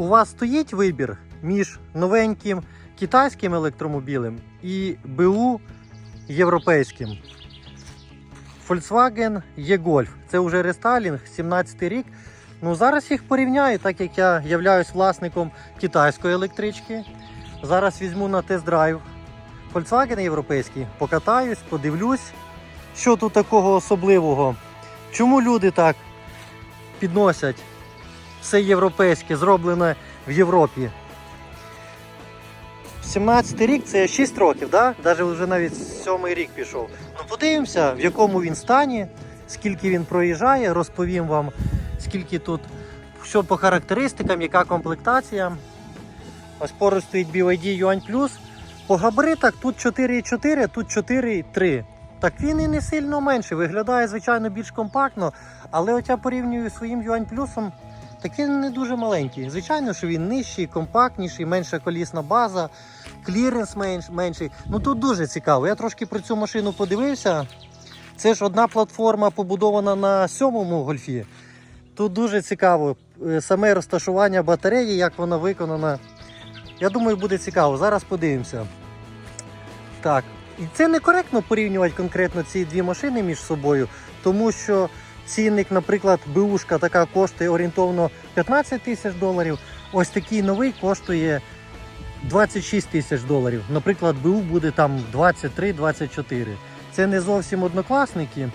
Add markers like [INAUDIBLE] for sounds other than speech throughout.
у вас стоїть вибір між новеньким китайським електромобілем і БУ європейським. Volkswagen E-Golf. Це вже рестайлінг, 17 рік. Ну, зараз їх порівняю, так як я являюсь власником китайської електрички. Зараз візьму на тест-драйв Volkswagen європейський, покатаюсь, подивлюсь, що тут такого особливого. Чому люди так підносять все європейське, зроблене в Європі. 17 рік це 6 років, да? Навіть вже навіть 7 рік пішов. Ну подивимося, в якому він стані, скільки він проїжджає, розповім вам, скільки тут, що по характеристикам, яка комплектація. Ось поруч стоїть BYD Yuan Plus. По габаритах тут 4,4, тут 4,3. Так він і не сильно менший, виглядає, звичайно, більш компактно, але от я порівнюю своїм Yuan Plus, так не дуже маленький. Звичайно, що він нижчий, компактніший, менша колісна база, кліренс менш, менший. Ну тут дуже цікаво. Я трошки про цю машину подивився. Це ж одна платформа побудована на сьомому гольфі. Тут дуже цікаво е, саме розташування батареї, як вона виконана. Я думаю, буде цікаво. Зараз подивимося. Так, і це некоректно порівнювати конкретно ці дві машини між собою, тому що цінник, наприклад, БУшка така коштує орієнтовно 15 тисяч доларів. Ось такий новий коштує 26 тисяч доларів. Наприклад, БУ буде там 23-24. Це не зовсім однокласники,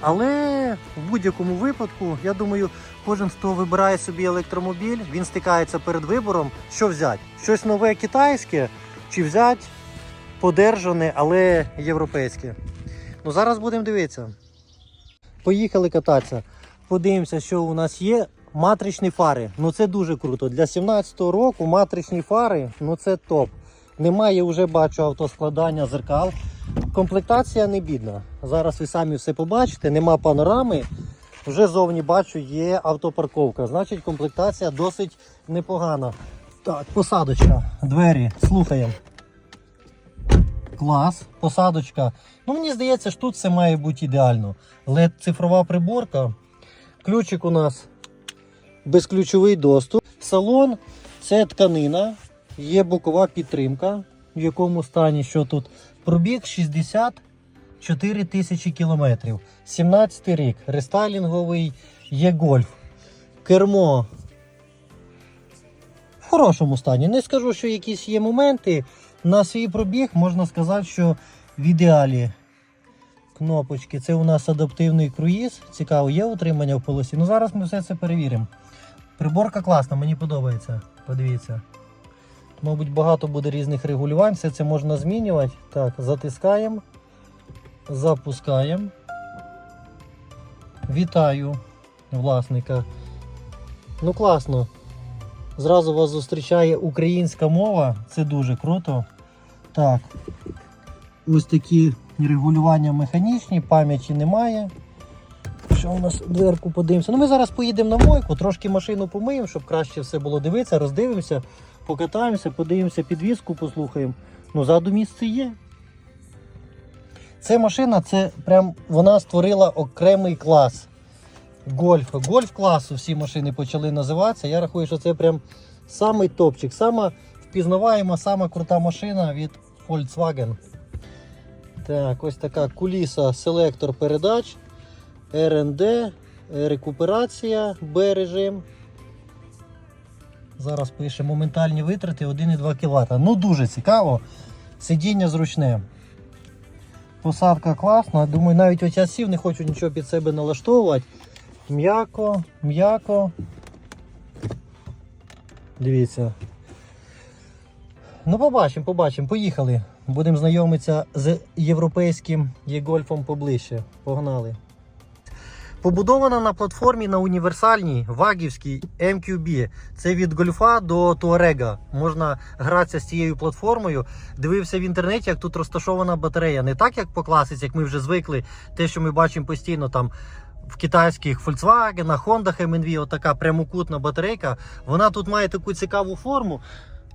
але в будь-якому випадку, я думаю, кожен, хто вибирає собі електромобіль, він стикається перед вибором, що взяти. Щось нове китайське чи взяти подержане, але європейське. Ну зараз будемо дивитися. Поїхали кататися. Подивимося, що у нас є. Матричні фари. Ну це дуже круто. Для 17-го року матричні фари, ну це топ. Немає вже бачу автоскладання зеркал. Комплектація не бідна. Зараз ви самі все побачите, нема панорами. Вже зовні бачу, є автопарковка. Значить, комплектація досить непогана. Так, посадочка, двері, слухаємо. Клас, посадочка. Ну, мені здається, що тут все має бути ідеально. led цифрова приборка. Ключик у нас безключовий доступ. Салон це тканина, є бокова підтримка. В якому стані що тут? Пробіг 64 тисячі кілометрів. 17 рік. Рестайлінговий є гольф. Кермо в хорошому стані. Не скажу, що якісь є моменти. На свій пробіг можна сказати, що в ідеалі кнопочки. Це у нас адаптивний круїз. Цікаво, є утримання в полосі. Ну зараз ми все це перевіримо. Приборка класна, мені подобається. Подивіться. Мабуть, багато буде різних регулювань, все це можна змінювати. Так, затискаємо, запускаємо. Вітаю власника. Ну класно. Зразу вас зустрічає українська мова, це дуже круто. Так. Ось такі регулювання механічні, пам'яті немає. Що у нас дверку подивимося? Ну ми зараз поїдемо на мойку, трошки машину помиємо, щоб краще все було дивитися, роздивимося, покатаємося, подивимося підвіску, послухаємо. Ну, ззаду місце є. Це машина, це прям вона створила окремий клас. Гольф. Гольф класу всі машини почали називатися. Я рахую, що це прям самий топчик, сама впізнаваєма, сама крута машина від Volkswagen. Так, ось така куліса, селектор передач, РНД, рекуперація, Б режим. Зараз пише моментальні витрати 1,2 кВт. Ну дуже цікаво. Сидіння зручне. Посадка класна. Думаю, навіть ось я сів, не хочу нічого під себе налаштовувати. М'яко, м'яко. Дивіться. Ну, побачимо, побачимо. Поїхали. Будемо знайомитися з європейським є-гольфом поближче. Погнали. Побудована на платформі на універсальній вагівській MQB. Це від гольфа до Туарега. Можна гратися з цією платформою. Дивився в інтернеті, як тут розташована батарея. Не так, як по класиці, як ми вже звикли, те, що ми бачимо постійно там в китайських Volkswagen, Honda MNV, отака прямокутна батарейка. Вона тут має таку цікаву форму.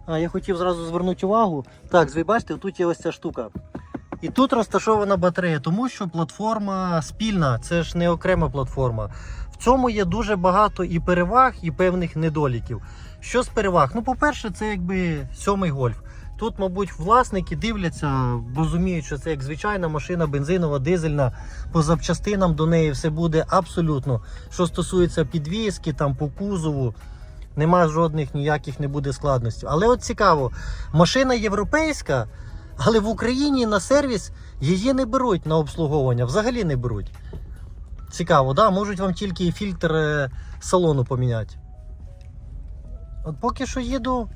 А я хотів зразу звернути увагу. Так, ви бачите, тут є ось ця штука. І тут розташована батарея, тому що платформа спільна, це ж не окрема платформа. В цьому є дуже багато і переваг, і певних недоліків. Що з переваг? Ну, по-перше, це якби сьомий гольф. Тут, мабуть, власники дивляться, розуміють, що це як звичайна машина, бензинова, дизельна. По запчастинам до неї все буде абсолютно. Що стосується підвіски, там по кузову, нема жодних ніяких не буде складностей. Але от цікаво, машина європейська, але в Україні на сервіс її не беруть на обслуговування, взагалі не беруть. Цікаво, да? можуть вам тільки фільтр е, салону поміняти. От поки що їду,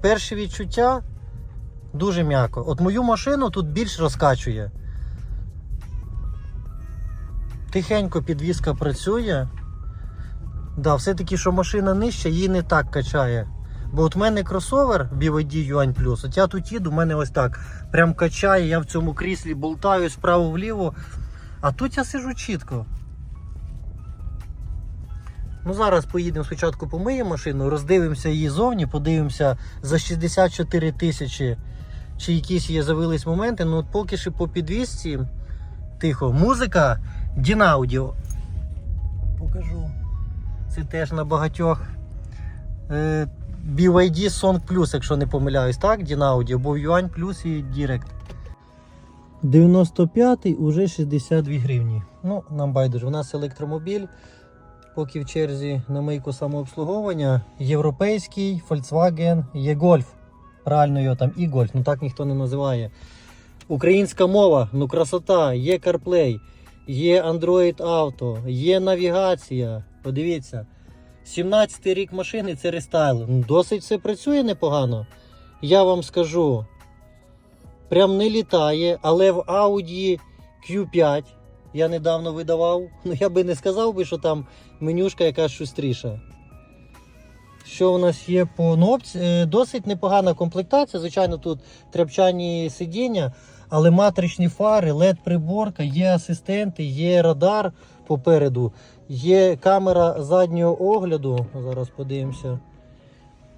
перші відчуття дуже м'яко. От мою машину тут більш розкачує. Тихенько підвізка працює. Да, все-таки, що машина нижча, її не так качає. Бо от в мене кросовер BYD Yuan Plus, от я тут їду, в мене ось так прям качає, я в цьому кріслі болтаю справа-вліво. А тут я сижу чітко. Ну зараз поїдемо спочатку помиємо машину, роздивимося її зовні, подивимося за 64 тисячі, чи якісь є завились моменти. Ну от поки що по підвісці тихо. Музика Дінаудіо. Покажу. Це теж на багатьох е, BYD Song Plus, якщо не помиляюсь, так? Дінаудіо, бо Yuan Plus і Direct. 95-й уже 62 гривні. Ну, нам байдуже. У нас електромобіль. Поки в черзі на мийку самообслуговування. Європейський Volkswagen e-Golf. Правильно його там e-Golf, ну так ніхто не називає. Українська мова, ну красота, є CarPlay, є Android Auto, є навігація. Подивіться. 17 й рік машини це рестайл. Ну, Досить все працює непогано. Я вам скажу. Прям не літає, але в Audi Q5 я недавно видавав. Ну я би не сказав би, що там менюшка якась шустріша. Що у нас є по опці- е, Досить непогана комплектація. Звичайно, тут тряпчані сидіння, але матричні фари, led приборка, є асистенти, є радар попереду, є камера заднього огляду. Зараз подивимося.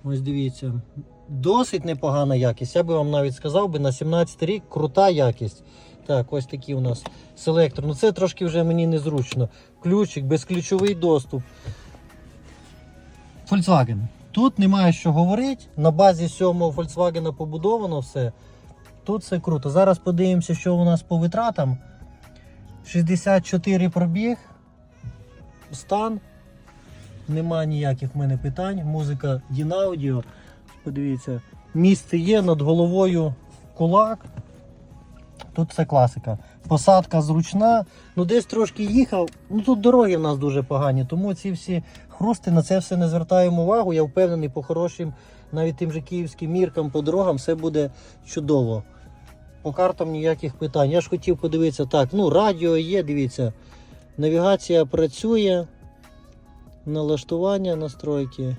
Ось дивіться. Досить непогана якість. Я би вам навіть сказав би на 17 рік крута якість. Так, ось такий у нас селектор. Ну це трошки вже мені незручно. Ключик, безключовий доступ. Volkswagen. Тут немає що говорити. На базі 7-го Volkswagen побудовано все. Тут все круто. Зараз подивимося, що у нас по витратам. 64 пробіг. Стан. Нема ніяких в мене питань. Музика Дінаудіо. Подивіться, місце є над головою кулак. Тут це класика. Посадка зручна. Ну десь трошки їхав. Ну тут дороги в нас дуже погані, тому ці всі хрусти на це все не звертаємо увагу. Я впевнений, по хорошим, навіть тим же київським міркам, по дорогам все буде чудово. По картам ніяких питань. Я ж хотів подивитися так. Ну, радіо є, дивіться. Навігація працює. Налаштування настройки.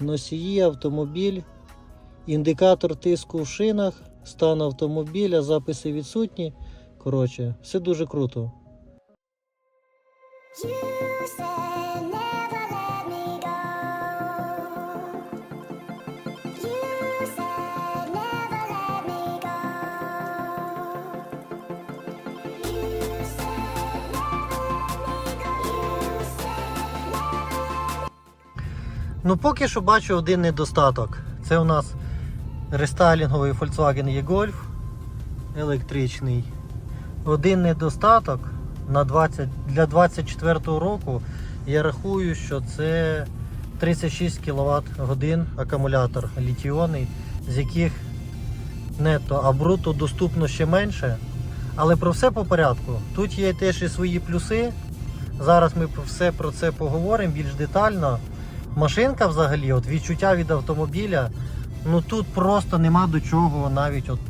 Носії, автомобіль, індикатор тиску в шинах, стан автомобіля, записи відсутні. Коротше, все дуже круто. Ну, поки що бачу один недостаток. Це у нас рестайлінговий Volkswagen e-Golf електричний. Один недостаток на 20, для 24 року я рахую, що це 36 кВт годин акумулятор літіонний, з яких нетто, а бруто доступно ще менше. Але про все по порядку. Тут є теж і свої плюси. Зараз ми все про це поговоримо більш детально. Машинка взагалі, от відчуття від автомобіля, ну тут просто нема до чого навіть от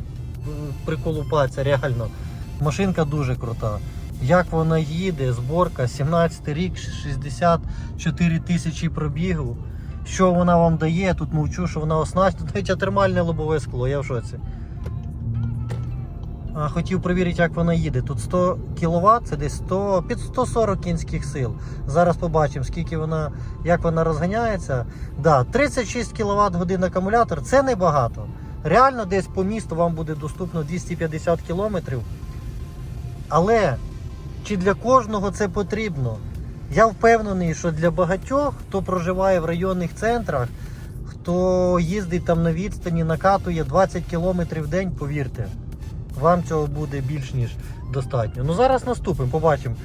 приколупатися, реально. Машинка дуже крута. Як вона їде, зборка, 17 рік, 64 тисячі пробігу. Що вона вам дає? Тут мовчу, що вона оснащена. [LAUGHS] Навіть термальне лобове скло, я в шоці. А, хотів перевірити, як вона їде. Тут 100 кВт, це десь 100, під 140 кінських сил. Зараз побачимо, скільки вона, як вона розганяється. Да, 36 кВт годин акумулятор це небагато. Реально десь по місту вам буде доступно 250 км. Але чи для кожного це потрібно? Я впевнений, що для багатьох, хто проживає в районних центрах, то їздить там на відстані, накатує 20 км в день, повірте. Вам цього буде більш ніж достатньо. Ну зараз наступимо, побачимо.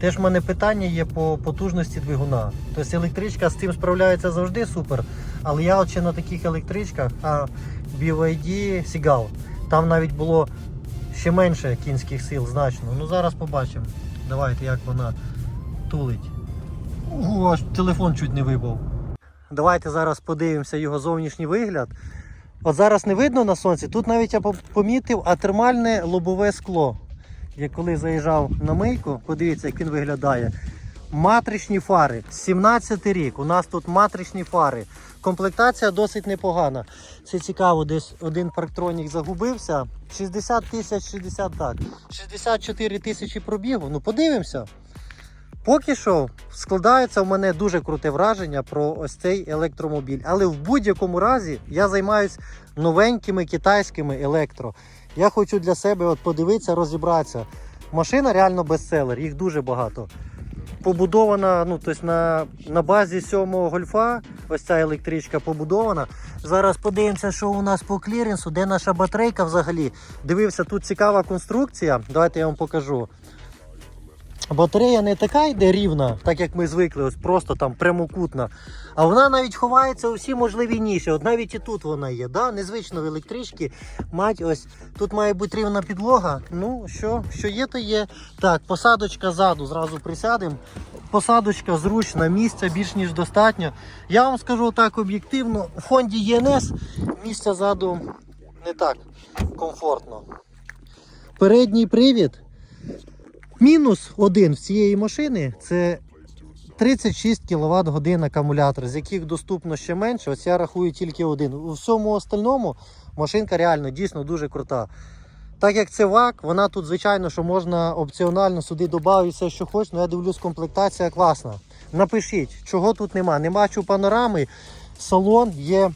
Теж в мене питання є по потужності двигуна. Тобто електричка з цим справляється завжди супер. Але я от ще на таких електричках, а BYD Seagull, там навіть було ще менше кінських сил значно. Ну зараз побачимо. Давайте, як вона тулить. Ого, аж телефон чуть не випав. Давайте зараз подивимося його зовнішній вигляд. От зараз не видно на сонці. Тут навіть я по- помітив атермальне лобове скло. Я коли заїжджав на мийку, подивіться, як він виглядає. Матричні фари. 17 рік. У нас тут матричні фари. Комплектація досить непогана. Це цікаво, десь один парктронік загубився. 60 тисяч, 60 так. 64 тисячі пробігу. Ну подивимося. Поки що складається в мене дуже круте враження про ось цей електромобіль. Але в будь-якому разі я займаюся новенькими китайськими електро. Я хочу для себе от подивитися, розібратися. Машина реально бестселер, їх дуже багато. Побудована ну, тобто на, на базі сьомого гольфа, ось ця електричка побудована. Зараз подивимося, що у нас по кліренсу, де наша батарейка взагалі. Дивився, тут цікава конструкція. Давайте я вам покажу. Батарея не така йде рівна, так як ми звикли, ось просто там прямокутна. А вона навіть ховається у всі можливі ніші. От навіть і тут вона є. Да? Незвично в електричці. Мать, ось тут має бути рівна підлога. Ну, що, що є, то є. Так, посадочка ззаду, зразу присядемо. Посадочка зручна, місця більш ніж достатньо. Я вам скажу так об'єктивно, у фонді ЄНС місця ззаду не так комфортно. Передній привід. Мінус один в цієї машини це 36 кВт годин акумулятор, з яких доступно ще менше. Ось я рахую тільки один. У всьому остальному машинка реально дійсно дуже крута. Так як це ВАК, вона тут, звичайно, що можна опціонально сюди додати все, що хочеш, але я дивлюсь, комплектація класна. Напишіть, чого тут нема. Нема чу панорами, салон є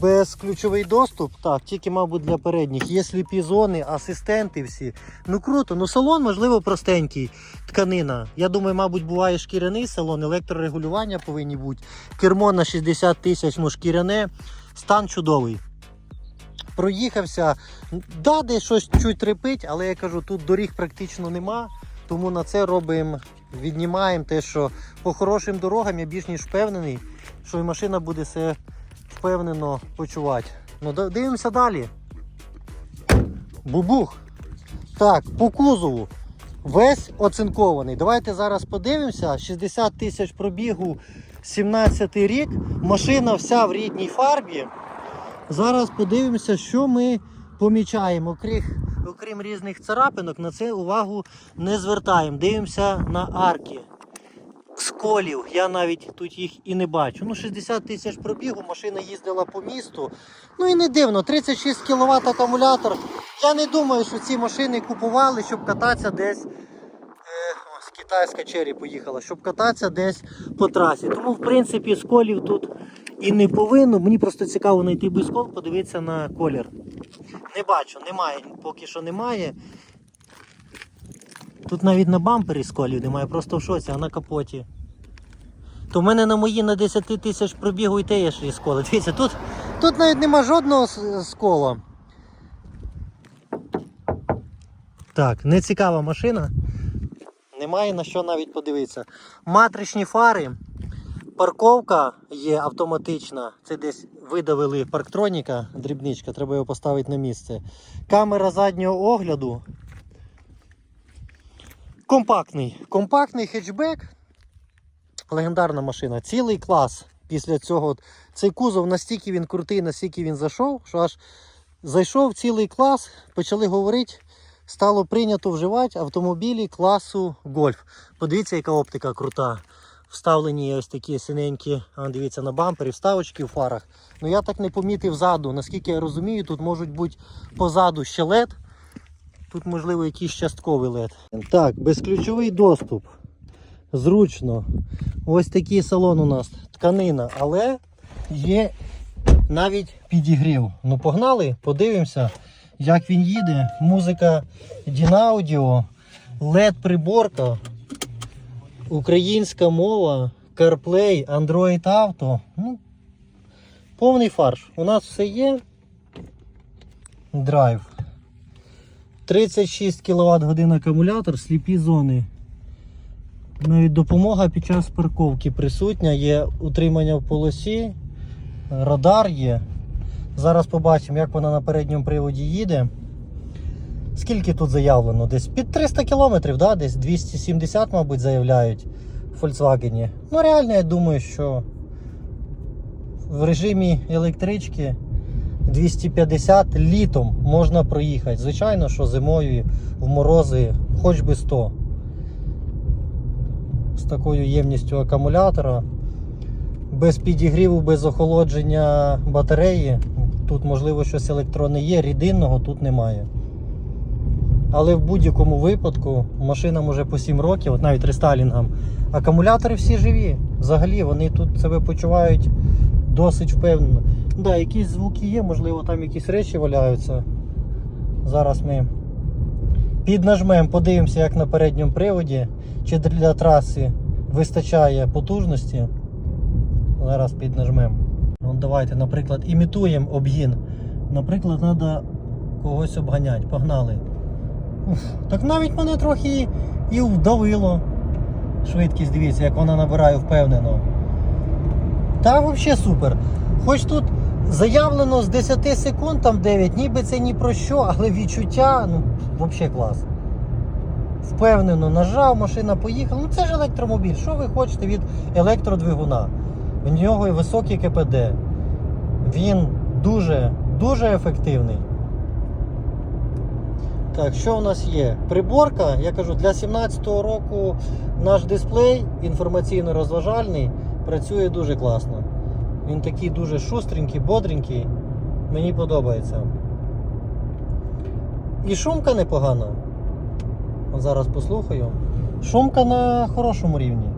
безключовий доступ, так, тільки, мабуть, для передніх. Є сліпі зони, асистенти всі. Ну круто, ну салон, можливо, простенький. Тканина. Я думаю, мабуть, буває шкіряний салон, електрорегулювання повинні бути. Кермо на 60 тисяч, ну шкіряне. Стан чудовий. Проїхався. Да, десь щось чуть трепить, але я кажу, тут доріг практично нема. Тому на це робимо, віднімаємо те, що по хорошим дорогам я більш ніж впевнений, що і машина буде себе впевнено почувати. Ну, дивимося далі. Бубух. Так, по кузову. Весь оцинкований. Давайте зараз подивимося. 60 тисяч пробігу, 17 рік. Машина вся в рідній фарбі. Зараз подивимося, що ми помічаємо. Окрім, окрім різних царапинок, на це увагу не звертаємо. Дивимося на арки. Сколів. Я навіть тут їх і не бачу. Ну, 60 тисяч пробігу, машина їздила по місту. Ну і не дивно, 36 кВт акумулятор. Я не думаю, що ці машини купували, щоб кататися десь. Е, ось китайська чері поїхала, щоб кататися десь по трасі. Тому, в принципі, сколів тут і не повинно. Мені просто цікаво знайти скол, подивитися на колір. Не бачу, немає, поки що немає. Тут навіть на бампері сколів немає, просто в шоці, а на капоті. То в мене на мої на 10 тисяч пробігу і те є ще є сколи. [LAUGHS] Дивіться, тут, тут навіть нема жодного скола. Так, не цікава машина. Немає на що навіть подивитися. Матричні фари. Парковка є автоматична. Це десь видавили парктроніка, дрібничка, треба його поставити на місце. Камера заднього огляду. Компактний. Компактний хетчбек. Легендарна машина. Цілий клас. Після цього цей кузов настільки він крутий, настільки він зайшов, що аж зайшов цілий клас, почали говорити, стало прийнято вживати автомобілі класу гольф. Подивіться, яка оптика крута. Вставлені ось такі синенькі, дивіться, на бампері, вставочки в фарах. Ну я так не помітив ззаду. Наскільки я розумію, тут можуть бути позаду ще LED. Тут, можливо, якийсь частковий LED. Так, безключовий доступ. Зручно. Ось такий салон у нас. Тканина, але є навіть підігрів. Ну, погнали, подивимося, як він їде. Музика Дінаудіо, LED приборка, українська мова, CarPlay, Android Auto. Ну, Повний фарш. У нас все є. Драйв. 36 кВт годин акумулятор, сліпі зони. Навіть допомога під час парковки присутня, є утримання в полосі, радар є. Зараз побачимо, як вона на передньому приводі їде. Скільки тут заявлено? Десь під 300 км, да? десь 270, мабуть, заявляють в Volkswagen. Ну, реально, я думаю, що в режимі електрички 250 літом можна проїхати. Звичайно, що зимою в морози хоч би 100. З такою ємністю акумулятора. Без підігріву, без охолодження батареї. Тут, можливо, щось електронне є, рідинного тут немає. Але в будь-якому випадку машина може по 7 років, от навіть рестайлінгам, акумулятори всі живі. Взагалі вони тут себе почувають досить впевнено. Да, якісь звуки є, можливо, там якісь речі валяються. Зараз ми піднажмемо, подивимося, як на передньому приводі, чи для траси вистачає потужності. Зараз піднажмемо. Ну, давайте, наприклад, імітуємо обгін. Наприклад, треба когось обганяти. Погнали. Уф, так навіть мене трохи і вдавило. Швидкість, дивіться, як вона набирає впевнено. Та взагалі супер. Хоч тут заявлено з 10 секунд, там 9, ніби це ні про що, але відчуття, ну, взагалі клас. Впевнено, нажав, машина поїхала. Ну це ж електромобіль. Що ви хочете від електродвигуна? В нього і високий КПД. Він дуже, дуже ефективний. Так, що у нас є? Приборка, я кажу, для 17-го року наш дисплей інформаційно-розважальний працює дуже класно. Він такий дуже шустренький, бодренький. Мені подобається. І шумка непогана. Зараз послухаю. Шумка на хорошому рівні.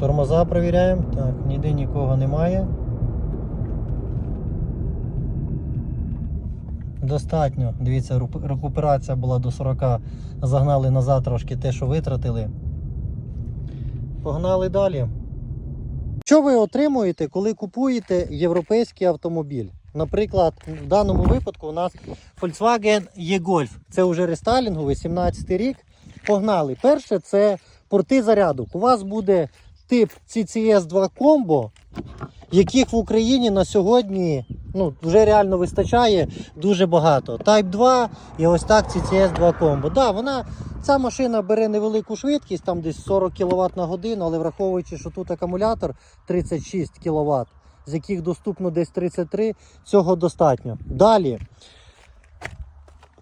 Тормоза перевіряємо. Так, ніде нікого немає. Достатньо. Дивіться, рекуперація була до 40. Загнали назад трошки те, що витратили. Погнали далі. Що ви отримуєте, коли купуєте європейський автомобіль? Наприклад, в даному випадку у нас Volkswagen E-Golf. Це вже рестайлінговий, 17 рік. Погнали. Перше це порти зарядок. У вас буде тип CCS 2 Combo, яких в Україні на сьогодні ну, вже реально вистачає дуже багато. Type 2 і ось так CCS 2 Combo. Да, вона, ця машина бере невелику швидкість, там десь 40 кВт на годину, але враховуючи, що тут акумулятор 36 кВт, з яких доступно десь 33, цього достатньо. Далі.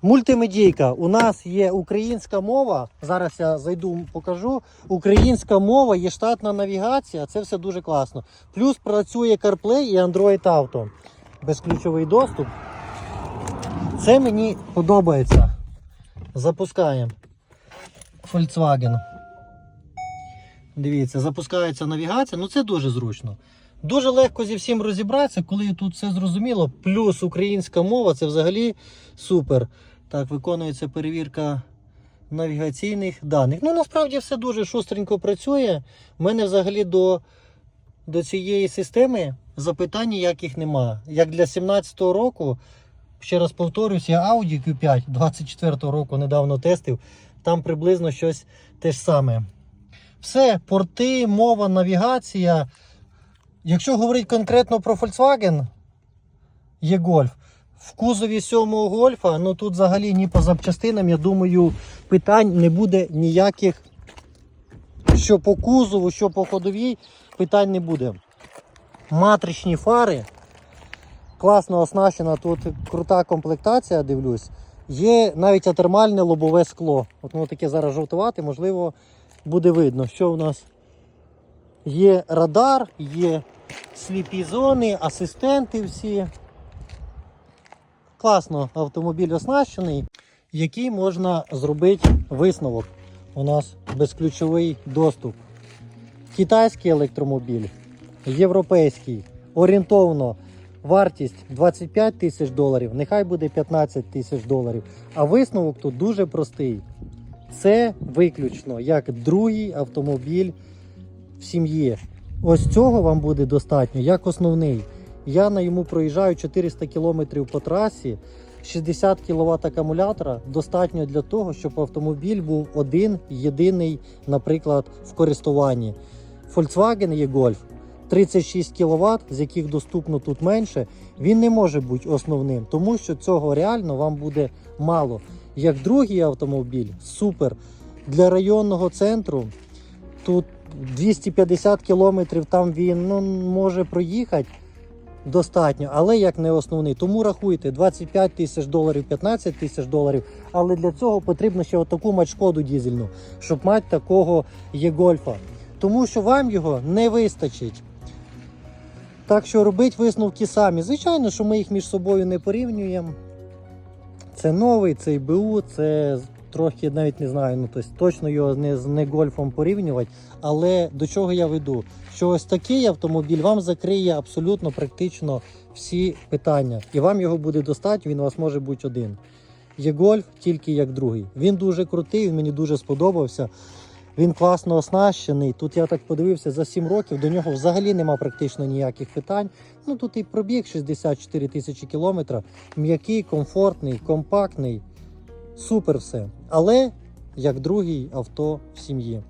Мультимедійка. У нас є українська мова. Зараз я зайду, покажу. Українська мова, є штатна навігація. Це все дуже класно. Плюс працює CarPlay і Android Auto. Безключовий доступ. Це мені подобається. Запускаємо. Volkswagen. Дивіться, запускається навігація. Ну це дуже зручно. Дуже легко зі всім розібратися, коли тут все зрозуміло. Плюс українська мова це взагалі супер. Так, виконується перевірка навігаційних даних. Ну, насправді все дуже шустренько працює. У мене взагалі до, до цієї системи запитань ніяких нема. Як для 17-го року, ще раз повторюсь, я Audi Q5 24-го року недавно тестив. Там приблизно щось те ж саме. Все, порти, мова, навігація. Якщо говорити конкретно про Volkswagen, є гольф. В кузові сьомого гольфа, ну тут взагалі ні по запчастинам, я думаю, питань не буде ніяких. Що по кузову, що по ходовій, питань не буде. Матричні фари. Класно оснащена, тут крута комплектація, дивлюсь. Є навіть атермальне лобове скло. От воно таке зараз жовтувати, можливо, буде видно, що у нас є радар, є сліпі зони, асистенти всі. Класно автомобіль оснащений, який можна зробити висновок. У нас безключовий доступ. Китайський електромобіль, європейський, орієнтовно вартість 25 тисяч доларів, нехай буде 15 тисяч доларів. А висновок тут дуже простий. Це виключно як другий автомобіль в сім'ї. Ось цього вам буде достатньо, як основний. Я на йому проїжджаю 400 км по трасі. 60 кВт акумулятора достатньо для того, щоб автомобіль був один єдиний, наприклад, в користуванні. Volkswagen є Golf 36 кВт, з яких доступно тут менше, він не може бути основним, тому що цього реально вам буде мало. Як другий автомобіль, супер. Для районного центру тут 250 кілометрів там він ну, може проїхати достатньо, але як не основний. Тому рахуйте 25 тисяч доларів, 15 тисяч доларів. Але для цього потрібно ще отаку мати шкоду дізельну, щоб мати такого є гольфа. Тому що вам його не вистачить. Так що робіть висновки самі. Звичайно, що ми їх між собою не порівнюємо. Це новий, це БУ, це трохи навіть не знаю, ну тобто точно його не з не гольфом порівнювати. Але до чого я веду? Що ось такий автомобіль вам закриє абсолютно практично всі питання. І вам його буде достатньо, він у вас може бути один. Є гольф тільки як другий. Він дуже крутий, він мені дуже сподобався. Він класно оснащений. Тут я так подивився за 7 років, до нього взагалі нема практично ніяких питань. Ну тут і пробіг 64 тисячі кілометра. М'який, комфортний, компактний. Супер все. Але як другий авто в сім'ї.